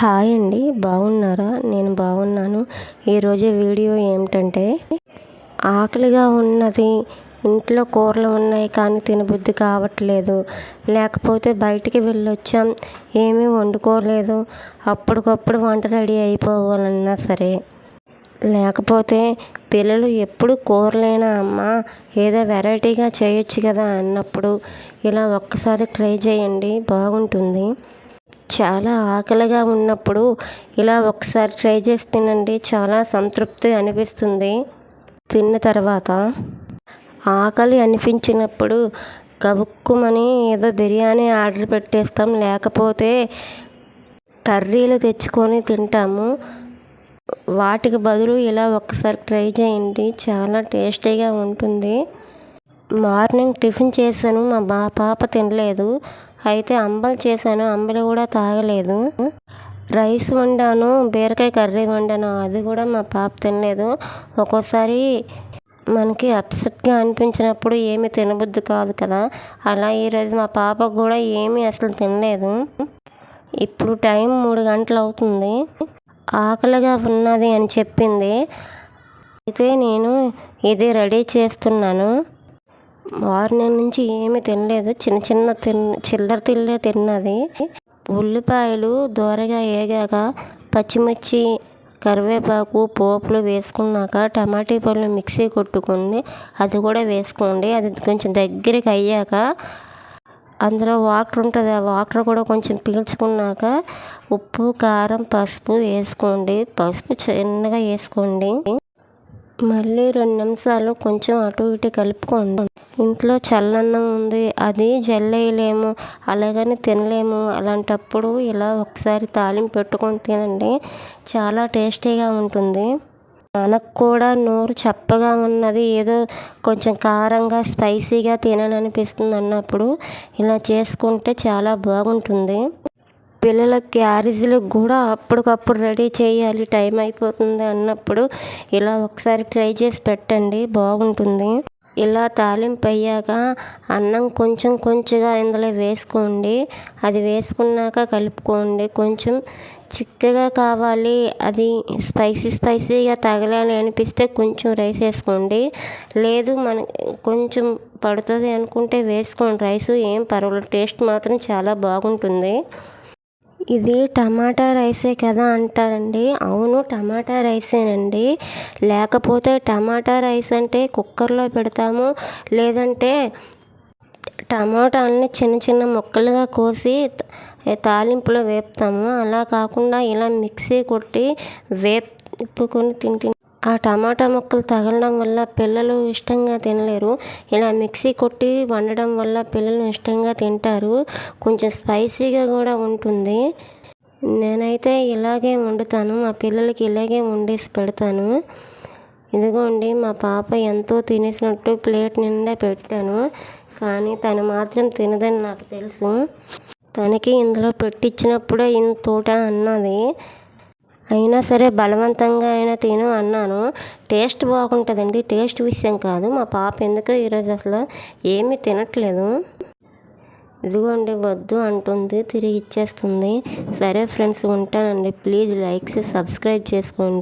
Hi అండి బాగున్నారా? నేను బాగున్నాను. ఈరోజు వీడియో ఏమిటంటే ఆకలిగా ఉన్నది ఇంట్లో కూరలు ఉన్నాయి కానీ తినబుద్ధి కావట్లేదు. లేకపోతే బయటికి వెళ్ళొచ్చాం ఏమీ వండుకోలేదు. అప్పటికప్పుడు వంట రెడీ అయిపోవాలన్నా సరే. లేకపోతే పిల్లలు ఎప్పుడు కూరలేనా అమ్మ? ఏదో వెరైటీగా చేయొచ్చు కదా అన్నప్పుడు. ఇలా ఒక్కసారి ట్రై చేయండి బాగుంటుంది. చాలా ఆకలిగా ఉన్నప్పుడు ఇలా ఒకసారి ట్రై చేసి తినండి. చాలా సంతృప్తి అనిపిస్తుంది. తిన్న తర్వాత ఆకలి అనిపించినప్పుడు గబుక్కుమని ఏదో బిర్యానీ ఆర్డర్ పెట్టేస్తాం. లేకపోతే కర్రీలు తెచ్చుకొని తింటాము. వాటికి బదులు ఇలా ఒకసారి ట్రై చేయండి. చాలా టేస్టీగా ఉంటుంది. మార్నింగ్ టిఫిన్ చేశాను. మా బా పాప తినలేదు. అయితే అంబలి చేశాను అంబలి కూడా తాగలేదు. రైస్ వండాను బీరకాయ కర్రీ వండాను అది కూడా మా పాప తినలేదు. ఒక్కోసారి మనకి అప్సెట్గా అనిపించినప్పుడు ఏమి తినబుద్ధి కాదు కదా. అలా ఈరోజు మా పాపకు కూడా ఏమీ అసలు తినలేదు. ఇప్పుడు టైం మూడు గంటలు అవుతుంది. ఆకలిగా ఉన్నది అని చెప్పింది. అయితే నేను ఇది రెడీ చేస్తున్నాను. మార్నింగ్ నుంచి ఏమీ తినలేదు. చిన్న చిన్న తిన్ చిల్లర తిల్లే తిన్నది. ఉల్లిపాయలు దోరగా వేగాక పచ్చిమిర్చి కరివేపాకు పోపులు వేసుకున్నాక టమాటీ పళ్ళు మిక్సీ కొట్టుకోండి అది కూడా వేసుకోండి. అది కొంచెం దగ్గరికి అయ్యాక అందులో వాటర్ ఉంటుంది. ఆ వాటర్ కూడా కొంచెం పీల్చుకున్నాక ఉప్పు కారం పసుపు వేసుకోండి. పసుపు చిన్నగా వేసుకోండి. మళ్ళీ రెండు నిమిషాలు కొంచెం అటు ఇటు కలుపుకోండి. ఇంట్లో చల్లన్నం ఉంది అది జల్లేయలేము అలాగని తినలేము. అలాంటప్పుడు ఇలా ఒకసారి తాలింపు పెట్టుకొని తినండి చాలా టేస్టీగా ఉంటుంది. మనకు కూడా నోరు చప్పగా ఉన్నది ఏదో కొంచెం కారంగా స్పైసీగా తినాలనిపిస్తుంది అన్నప్పుడు ఇలా చేసుకుంటే చాలా బాగుంటుంది. పిల్లల క్యారేజీలకు కూడా అప్పటికప్పుడు రెడీ చేయాలి. టైం అయిపోతుంది అన్నప్పుడు ఇలా ఒకసారి ట్రై చేసి పెట్టండి. బాగుంటుంది. ఇలా తాలింపు అయ్యాక అన్నం కొంచెం కొంచెంగా ఇందులో వేసుకోండి. అది వేసుకున్నాక కలుపుకోండి. కొంచెం చిక్కగా కావాలి. అది స్పైసీ స్పైసీగా తగలని అనిపిస్తే కొంచెం రైస్ వేసుకోండి. లేదు మన కొంచెం పడుతుంది అనుకుంటే వేసుకోండి. రైస్ ఏం పర్వాలేదు. టేస్ట్ మాత్రం చాలా బాగుంటుంది. ఇది టమాటా రైసే కదా అంటారండి. అవును టమాటా రైసేనండి. లేకపోతే టమాటా రైస్ అంటే కుక్కర్లో పెడతాము లేదంటే టమాటాలని చిన్న చిన్న ముక్కలుగా కోసి తాలింపులో వేపుతాము. అలా కాకుండా ఇలా మిక్సీ కొట్టి వేపుకొని తింటే ఆ టమాటా ముక్కలు తగలడం వల్ల పిల్లలు ఇష్టంగా తినలేరు. ఇలా మిక్సీ కొట్టి వండడం వల్ల పిల్లలు ఇష్టంగా తింటారు. కొంచెం స్పైసీగా కూడా ఉంటుంది. నేనైతే ఇలాగే వండుతాను. మా పిల్లలకి ఇలాగే వండేసి పెడతాను. ఇదిగోండి మా పాప ఎంతో తినేసినట్టు ప్లేట్ నిండా పెట్టాను. కానీ తను మాత్రం తినదని నాకు తెలుసు. తనకి ఇందులో పెట్టించినప్పుడే ఇంతోట అన్నది. అయినా సరే బలవంతంగా అయినా తిను అన్నాను. టేస్ట్ బాగుంటుందండి. టేస్ట్ విషయం కాదు. మా పాప ఎందుకో ఈరోజు అసలు ఏమీ తినట్లేదు. ఇదిగోండి వద్దు అంటుంది. తిరిగి ఇచ్చేస్తుంది. సరే ఫ్రెండ్స్ ఉంటానండి. ప్లీజ్ లైక్స్ సబ్స్క్రైబ్ చేసుకోండి.